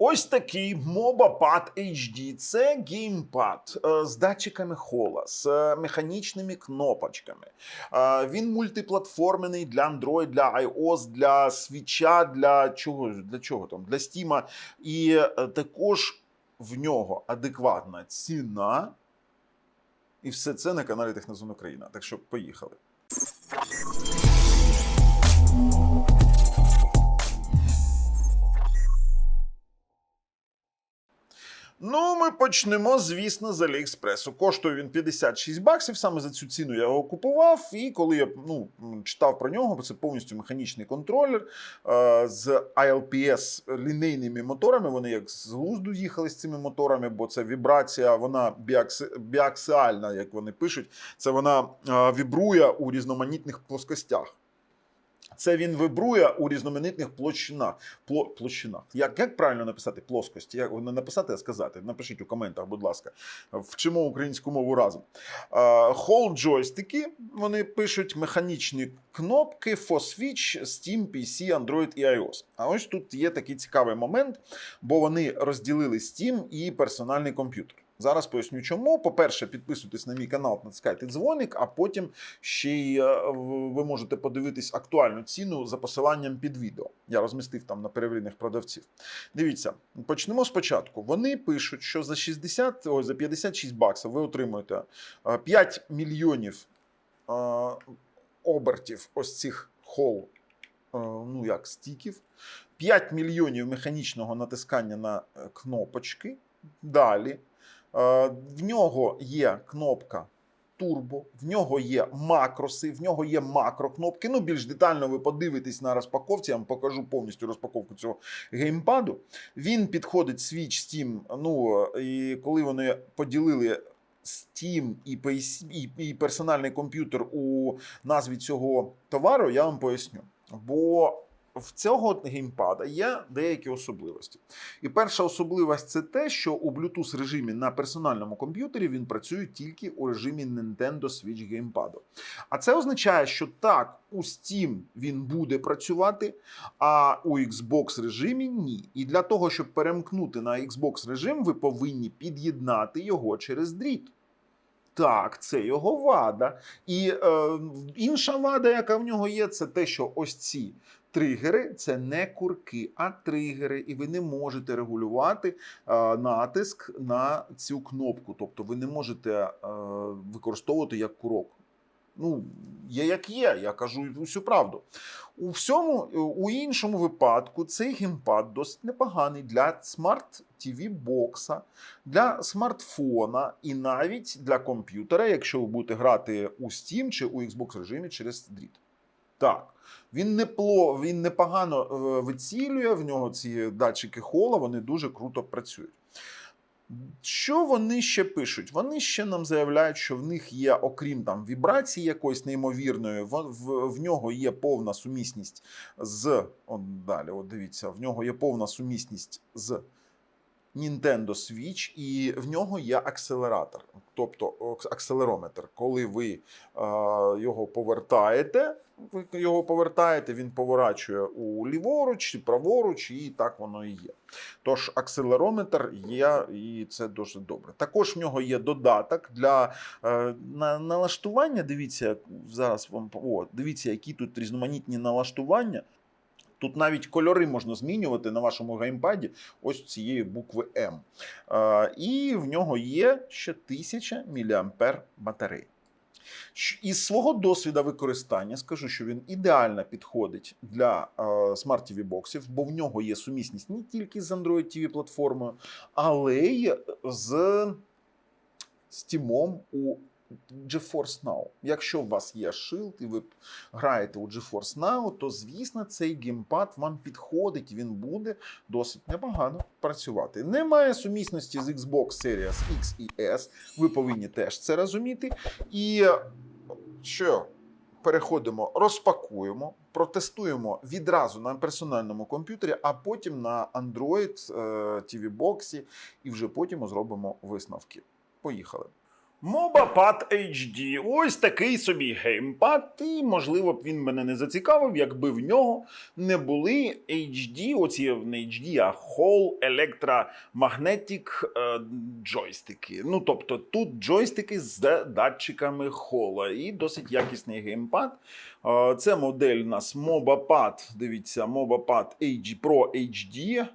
Ось такий MobaPad HD. Це геймпад е, з датчиками хола, з е, механічними кнопочками. Е, Він мультиплатформений для Android, для iOS, для Switch, для чого, для чого там, для Steam. І також в нього адекватна ціна. І все це на каналі Технозон Україна. Так що поїхали. Ну, ми почнемо, звісно, з Аліекспресу. Коштує він 56 баксів. Саме за цю ціну я його купував. І коли я ну, читав про нього, це повністю механічний контролер е, з ILPS лінейними моторами. Вони як з глузду їхали з цими моторами, бо це вібрація, вона біаксіальна, як вони пишуть. Це вона е, вібрує у різноманітних плоскостях. Це він вибрує у різноманітних площинах. Пло, площинах. Як, як правильно написати плоскості? Як не написати, а сказати? Напишіть у коментах, будь ласка. Вчимо українську мову разом. Холл джойстики. Вони пишуть механічні кнопки, FOSWitch, Steam, PC, Android і iOS. А ось тут є такий цікавий момент, бо вони розділили Steam і персональний комп'ютер. Зараз поясню чому. По-перше, підписуйтесь на мій канал, натискайте дзвоник, а потім ще й е, ви можете подивитись актуальну ціну за посиланням під відео. Я розмістив там на перевірених продавців. Дивіться, почнемо спочатку. Вони пишуть, що за 60, ой, за 56 баксів ви отримуєте е, 5 мільйонів е, обертів ось цих хол, е, ну як стіків, 5 мільйонів механічного натискання на е, кнопочки. Далі. Е, В нього є кнопка турбо, в нього є макроси, в нього є макрокнопки. Ну, більш детально ви подивитесь на розпаковці, я вам покажу повністю розпаковку цього геймпаду. Він підходить Switch, Steam. Ну і коли вони поділили Steam і, і персональний комп'ютер у назві цього товару, я вам поясню. Бо в цього геймпада є деякі особливості. І перша особливість це те, що у Bluetooth режимі на персональному комп'ютері він працює тільки у режимі Nintendo Switch геймпаду. А це означає, що так, у Steam він буде працювати, а у Xbox режимі ні. І для того, щоб перемкнути на Xbox режим, ви повинні під'єднати його через дріт. Так, це його вада. І е, інша вада, яка в нього є, це те, що ось ці тригери це не курки, а тригери, і ви не можете регулювати натиск на цю кнопку. Тобто ви не можете е, використовувати як курок. Ну, є як є, я кажу всю правду. У всьому, у іншому випадку, цей геймпад досить непоганий для смарт TV бокса, для смартфона і навіть для комп'ютера, якщо ви будете грати у Steam чи у Xbox режимі через дріт. Так, він непло, він непогано е, вицілює, в нього ці датчики хола, вони дуже круто працюють. Що вони ще пишуть? Вони ще нам заявляють, що в них є, окрім там вібрації якоїсь неймовірної, в, в, в нього є повна сумісність з. От далі, от дивіться, в нього є повна сумісність з Nintendo Switch, і в нього є акселератор, тобто акселерометр. Коли ви е, його повертаєте, ви його повертаєте, він поворачує у ліворуч, праворуч, і так воно і є. Тож акселерометр є, і це дуже добре. Також в нього є додаток для е, на, налаштування. Дивіться, зараз вам о, дивіться, які тут різноманітні налаштування. Тут навіть кольори можна змінювати на вашому геймпаді ось цієї букви М. Е, і в нього є ще 1000 мА батареї. Із свого досвіду використання скажу, що він ідеально підходить для е, Smart TV боксів, бо в нього є сумісність не тільки з Android TV платформою, але й з Steam у GeForce Now. Якщо у вас є Shield і ви граєте у GeForce Now, то звісно цей геймпад вам підходить, він буде досить непогано працювати. Немає сумісності з Xbox Series X і S. Ви повинні теж це розуміти. І що? Переходимо, розпакуємо, протестуємо відразу на персональному комп'ютері, а потім на Android TV боксі, і вже потім зробимо висновки. Поїхали. MobaPad HD. Ось такий собі геймпад, і можливо б він мене не зацікавив, якби в нього не були HD, оці не HD, а Hall Electromagnetic е, джойстики. Ну тобто тут джойстики з датчиками хола і досить якісний геймпад. Е, Це модель у нас MobaPad, дивіться, MobaPad HD Pro HD.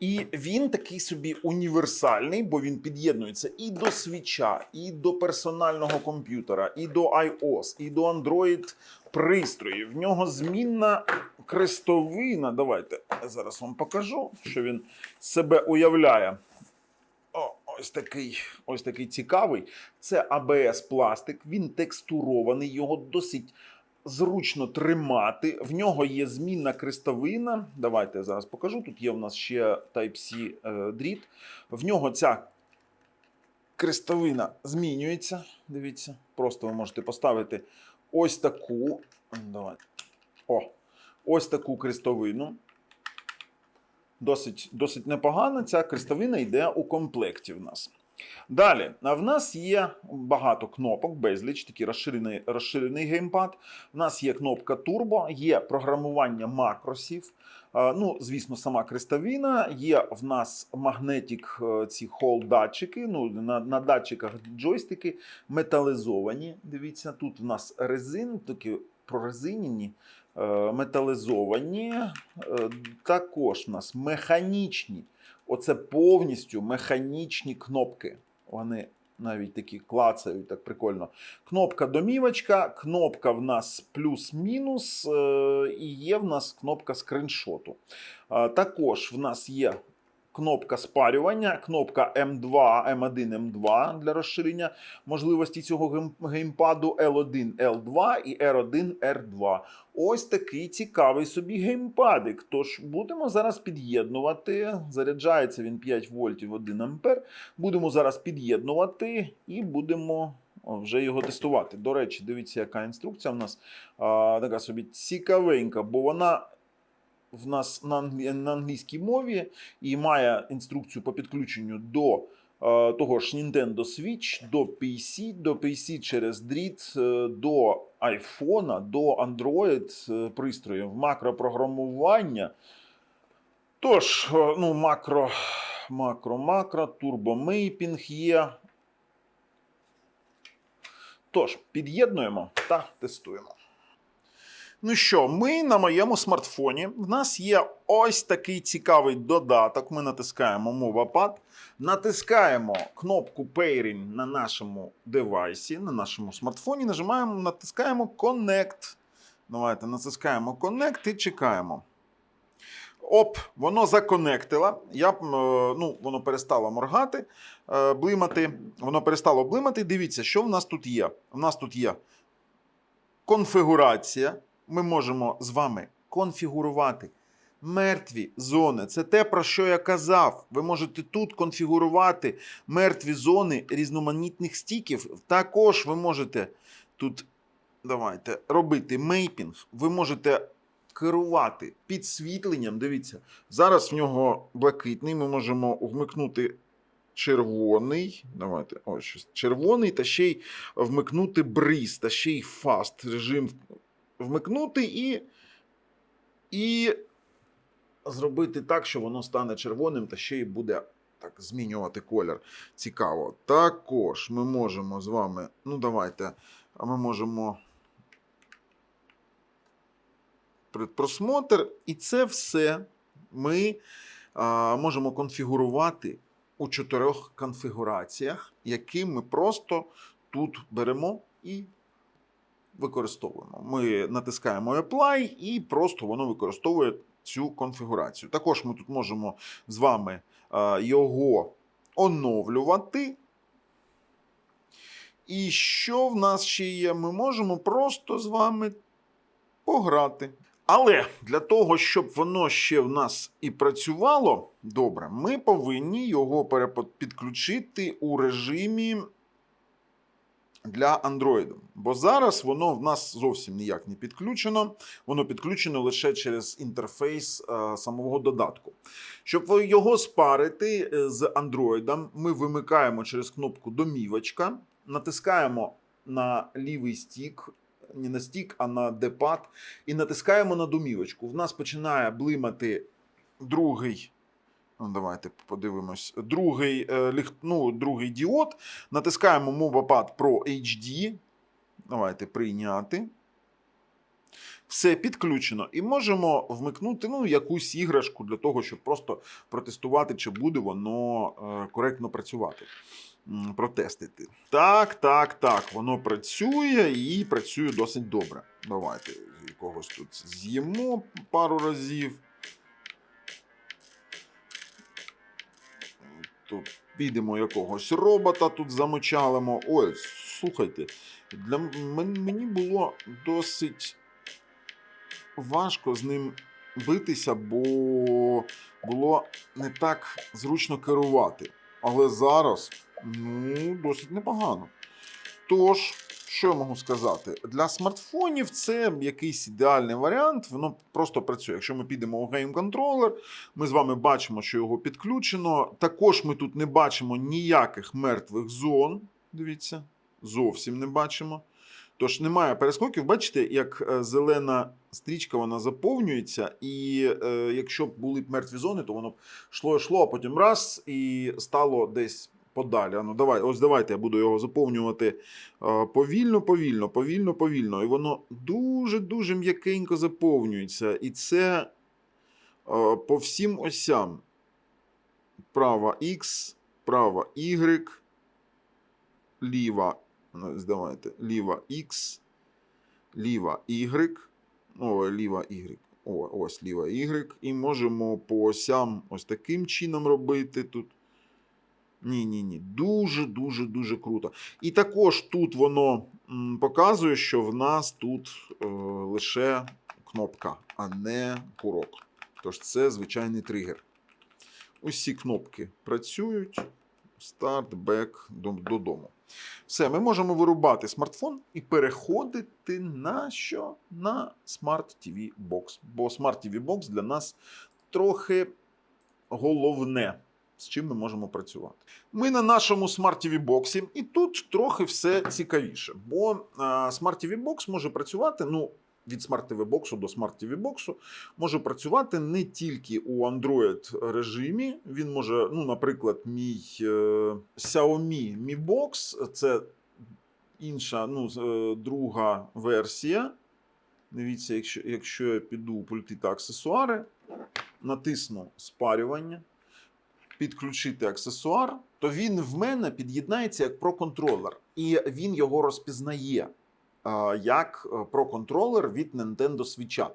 І він такий собі універсальний, бо він під'єднується і до свіча, і до персонального комп'ютера, і до iOS, і до Android пристроїв. В нього змінна крестовина. Давайте я зараз вам покажу, що він себе уявляє. О, ось такий, ось такий цікавий. Це ABS пластик, він текстурований, його досить зручно тримати. В нього є змінна крестовина. Давайте я зараз покажу. Тут є в нас ще Type-C е, дріт. В нього ця крестовина змінюється. Дивіться, просто ви можете поставити ось таку. Давайте. О, ось таку крестовину. Досить, досить непогано. Ця крестовина йде у комплекті в нас. Далі, в нас є багато кнопок, безліч, такий розширений, розширений геймпад. У нас є кнопка Turbo, є програмування макросів. Ну, звісно, сама крестовина. Є в нас магнетик, е, ці хол-датчики. Ну, на, на датчиках джойстики металізовані. Дивіться, тут в нас резин, такі прорезинені, е, металізовані. Е, Також в нас механічні. Оце повністю механічні кнопки. Вони навіть такі клацають, так прикольно. Кнопка домівочка, кнопка в нас плюс-мінус, е, і є в нас кнопка скриншоту. Е, Також в нас є кнопка спарювання, кнопка М2, М1, М2 для розширення можливості цього геймпаду L1, L2 і R1, R2. Ось такий цікавий собі геймпадик. Тож будемо зараз під'єднувати. Заряджається він 5 вольтів 1 ампер. Будемо зараз під'єднувати і будемо вже його тестувати. До речі, дивіться, яка інструкція в нас а, така собі цікавенька, бо вона. В нас на, на англійській мові і має інструкцію по підключенню до е, того ж Nintendo Switch, до PC, до PC через дріт, е, до iPhone, до Android е, пристроїв, макропрограмування. Тож, ну, макро, макро, макро, турбомейпінг є. Тож, під'єднуємо та тестуємо. Ну що, ми на моєму смартфоні. В нас є ось такий цікавий додаток. Ми натискаємо MovaPad, натискаємо кнопку Pairing на нашому девайсі, на нашому смартфоні. Нажимаємо, натискаємо Connect. Давайте натискаємо Connect і чекаємо. Оп, воно законектило. Я, е, ну, воно перестало моргати, е, блимати. Воно перестало блимати. Дивіться, що в нас тут є. У нас тут є конфігурація. Ми можемо з вами конфігурувати мертві зони. Це те, про що я казав. Ви можете тут конфігурувати мертві зони різноманітних стіків. Також ви можете тут давайте, робити мейпінг. Ви можете керувати підсвітленням. Дивіться, зараз в нього блакитний. Ми можемо вмикнути червоний. Давайте, ось. Червоний, та ще й вмикнути бриз, та ще й фаст режим вмикнути і, і зробити так, що воно стане червоним, та ще й буде так змінювати колір. Цікаво. Також ми можемо з вами. Ну, давайте. А ми можемо. Предпросмотр, і це все ми а, можемо конфігурувати у чотирьох конфігураціях, які ми просто тут беремо і використовуємо. Ми натискаємо Apply і просто воно використовує цю конфігурацію. Також ми тут можемо з вами його оновлювати. І що в нас ще є? Ми можемо просто з вами пограти. Але для того, щоб воно ще в нас і працювало добре, ми повинні його підключити у режимі для Android. Бо зараз воно в нас зовсім ніяк не підключено. Воно підключено лише через інтерфейс е, самого додатку. Щоб його спарити е, з Android, ми вимикаємо через кнопку домівочка. натискаємо на лівий стік, не на стік, а на депад, і натискаємо на домівочку. В нас починає блимати другий. Ну, давайте подивимось. Другий, е, ну, другий діод. Натискаємо MovaPad Pro HD. Давайте прийняти. Все підключено. І можемо вмикнути ну, якусь іграшку для того, щоб просто протестувати, чи буде воно е, коректно працювати. Протестити. Так, так, так. Воно працює і працює досить добре. Давайте якогось тут з'їмо пару разів. Тут підемо якогось робота тут замочалимо. Ой, слухайте, для мені було досить важко з ним битися, бо було не так зручно керувати. Але зараз ну, досить непогано. Тож, що я можу сказати? Для смартфонів це якийсь ідеальний варіант. Воно просто працює. Якщо ми підемо у Controller, ми з вами бачимо, що його підключено. Також ми тут не бачимо ніяких мертвих зон. Дивіться, зовсім не бачимо. Тож немає перескоків. Бачите, як е, зелена стрічка вона заповнюється, і е, якщо б були б мертві зони, то воно б йшло, йшло, а потім раз і стало десь подалі. Ну, давай, ось давайте я буду його заповнювати повільно, повільно, повільно, повільно. І воно дуже-дуже м'якенько заповнюється. І це по всім осям. Права X, права Y, ліва, ну, ось ліва X, ліва Y, о, ліва Y. О, ось ліва Y. І можемо по осям ось таким чином робити тут. Ні, ні, ні. Дуже, дуже, дуже круто. І також тут воно показує, що в нас тут е, лише кнопка, а не курок. Тож це звичайний тригер. Усі кнопки працюють. Старт, бек додому. Все, ми можемо вирубати смартфон і переходити на що? На Smart TV Box. Бо Smart TV Box для нас трохи головне, з чим ми можемо працювати. Ми на нашому Smart TV Box, і тут трохи все цікавіше. Бо Smart TV Box може працювати. ну, від Smart TV Box до Smart TV Box може працювати не тільки у Android режимі. Він може, ну, наприклад, мій е, Xiaomi Mi Box це інша, ну, е, друга версія. Дивіться, якщо, якщо я піду у пульти та аксесуари, натисну спарювання, підключити аксесуар, то він в мене під'єднається як про-контролер, і він його розпізнає як е, про-контролер від Nintendo Switch.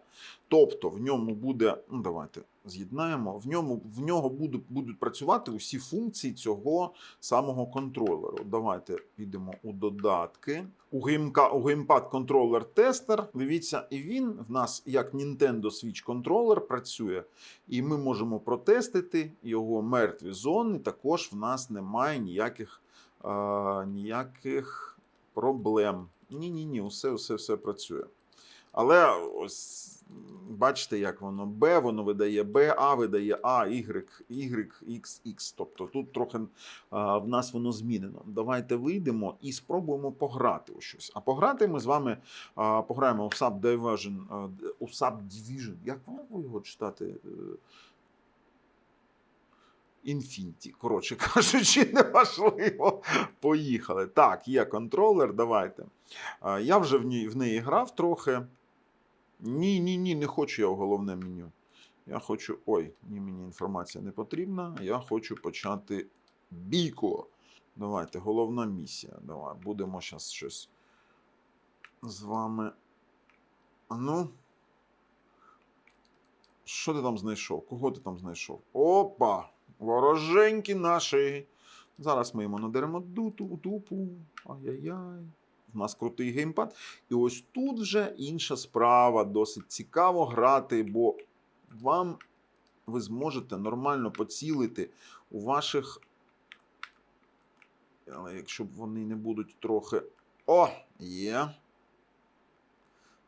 Тобто в ньому буде, ну давайте з'єднаємо, в ньому в нього будуть, будуть працювати усі функції цього самого контролеру. Давайте підемо у додатки. У, геймка, у геймпад контролер тестер. Дивіться, і він в нас як Nintendo Switch контролер працює. І ми можемо протестити його мертві зони. Також в нас немає ніяких, е, ніяких проблем. Ні-ні ні, усе, все, все працює. Але ось бачите, як воно Б, воно видає Б, А видає А, Y, Y, X, X. Тобто тут трохи а, в нас воно змінено. Давайте вийдемо і спробуємо пограти у щось. А пограти ми з вами а, пограємо у Subdivision, а, д- у Subdivision. Як ви його читати? Infinity, коротше кажучи, неважливо. Поїхали. Так, є контролер, давайте. Я вже в, ній, в неї грав трохи. Ні, ні, ні, не хочу я в головне меню. Я хочу. Ой, ні, мені інформація не потрібна. Я хочу почати бійку. Давайте, головна місія. Давай, будемо зараз щось з вами. Ну. Що ти там знайшов? Кого ти там знайшов? Опа! Вороженькі наші. Зараз ми йому надеремо дуту, дупу. Ай-яй-яй. У нас крутий геймпад. І ось тут вже інша справа. Досить цікаво грати, бо вам ви зможете нормально поцілити у ваших. Але якщо вони не будуть трохи. О, є.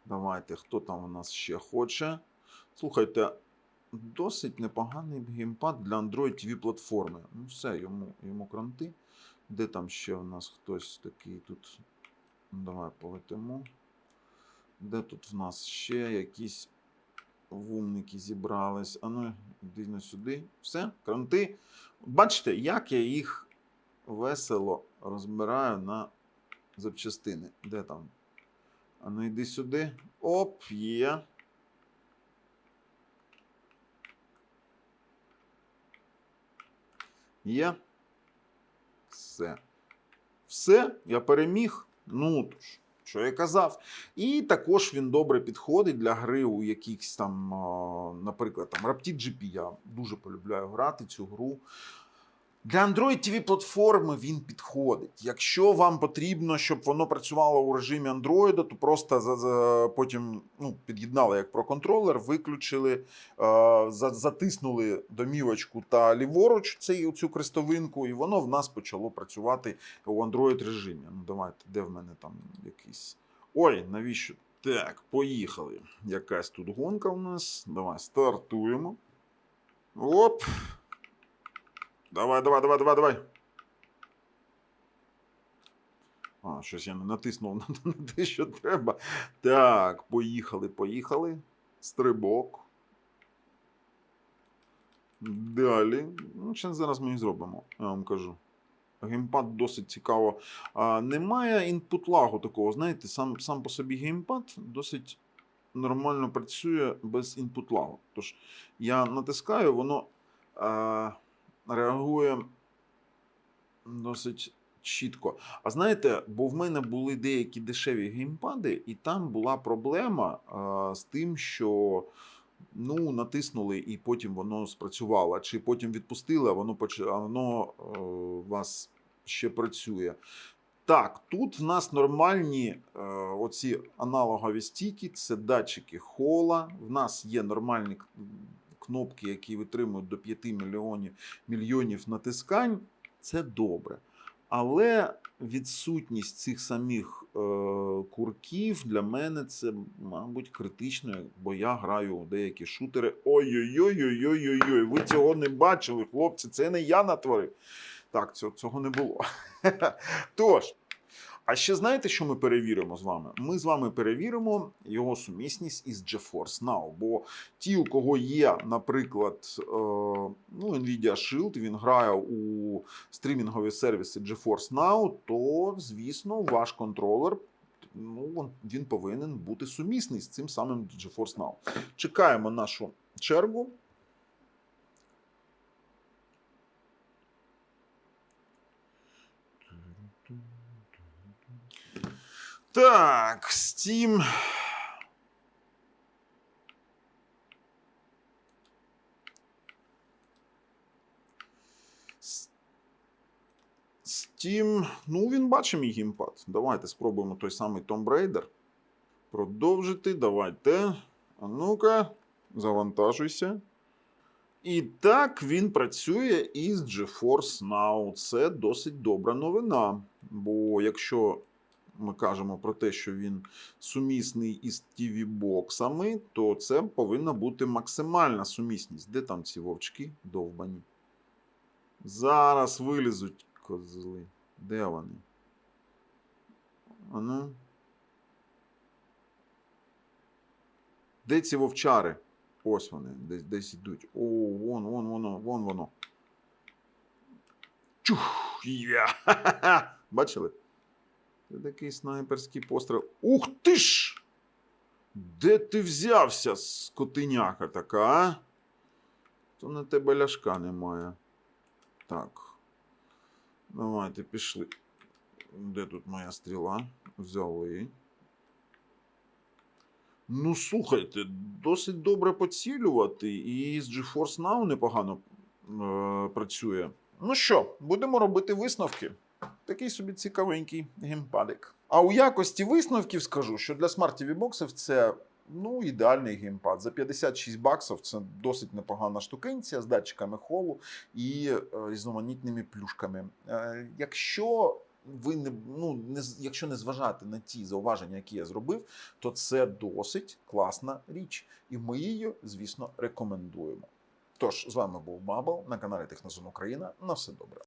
Давайте, хто там у нас ще хоче. Слухайте, досить непоганий геймпад для Android TV платформи. Ну, все, йому, йому кранти. Де там ще у нас хтось такий тут? Ну, Давай полетимо. Де тут в нас ще якісь вумники зібрались? А ну, йди на сюди. Все, кранти. Бачите, як я їх весело розбираю на запчастини. Де там? А ну йди сюди. Оп, є. Є. Все. Все, я переміг. Ну що я казав. І також він добре підходить для гри у якихось там, наприклад, там Raptid GP. Я дуже полюбляю грати цю гру. Для Android TV платформи він підходить. Якщо вам потрібно, щоб воно працювало у режимі Android, то просто за, потім ну, під'єднали як про контролер, виключили, е, за, затиснули домівочку та ліворуч цей, цю крестовинку, і воно в нас почало працювати у Android режимі. Ну, давайте, де в мене там якийсь. Ой, навіщо? Так, поїхали. Якась тут гонка у нас. Давай стартуємо. Оп. Давай, давай, давай, давай, давай. А, щось я не натиснув на, те, що треба. Так, поїхали, поїхали. Стрибок. Далі. Ну, ще зараз ми і зробимо, я вам кажу. Геймпад досить цікаво. А, немає інпут лагу такого. Знаєте, сам, сам по собі геймпад досить нормально працює без інпут лагу. Тож я натискаю, воно. А, реагує досить чітко. А знаєте, бо в мене були деякі дешеві геймпади, і там була проблема а, з тим, що ну, натиснули, і потім воно спрацювало. Чи потім відпустили, а воно, поч... а воно е, вас ще працює. Так, тут в нас нормальні е, оці аналогові стійки, це датчики хола. В нас є нормальні кнопки, які витримують до 5 мільйонів, мільйонів натискань. Це добре. Але відсутність цих самих е, курків для мене це, мабуть, критично, бо я граю у деякі шутери. Ой-ой-ой-ой-ой-ой, ви цього не бачили, хлопці, це не я натворив. Так, цього не було. Тож, а ще знаєте, що ми перевіримо з вами? Ми з вами перевіримо його сумісність із GeForce Now. Бо ті, у кого є, наприклад, е, ну, Nvidia Shield, він грає у стрімінгові сервіси GeForce Now, то, звісно, ваш контролер. Ну, він- він повинен бути сумісний з цим самим GeForce Now. Чекаємо нашу чергу. Так, Steam. Steam. Ну, він бачить мій геймпад. Давайте спробуємо той самий Tomb Raider. Продовжити. Давайте. А ну-ка, завантажуйся. І так він працює із GeForce Now. Це досить добра новина. Бо якщо ми кажемо про те, що він сумісний із TV-боксами, то це повинна бути максимальна сумісність. Де там ці вовчки довбані? Зараз вилізуть козли. Де вони? А ну. Де ці вовчари? Ось вони, десь, десь йдуть. О, вон, вон, воно, вон воно. Чух! Я! Бачили? Це такий снайперський постріл. Ух ти ж! Де ти взявся, скотиняка така, а? То на тебе ляшка немає. Так. Давайте пішли. Де тут моя стріла? Взяли. Ну, слухайте, досить добре поцілювати, і з GeForce Now непогано е, працює. Ну що, будемо робити висновки. Такий собі цікавенький геймпадик. А у якості висновків скажу, що для Smart TV боксів це ну, ідеальний геймпад. За 56 баксів це досить непогана штукенція з датчиками холу і е, різноманітними плюшками. Е, якщо ви не, ну, не, якщо не зважати на ті зауваження, які я зробив, то це досить класна річ. І ми її, звісно, рекомендуємо. Тож, з вами був Бабл на каналі Технозон Україна. На все добре.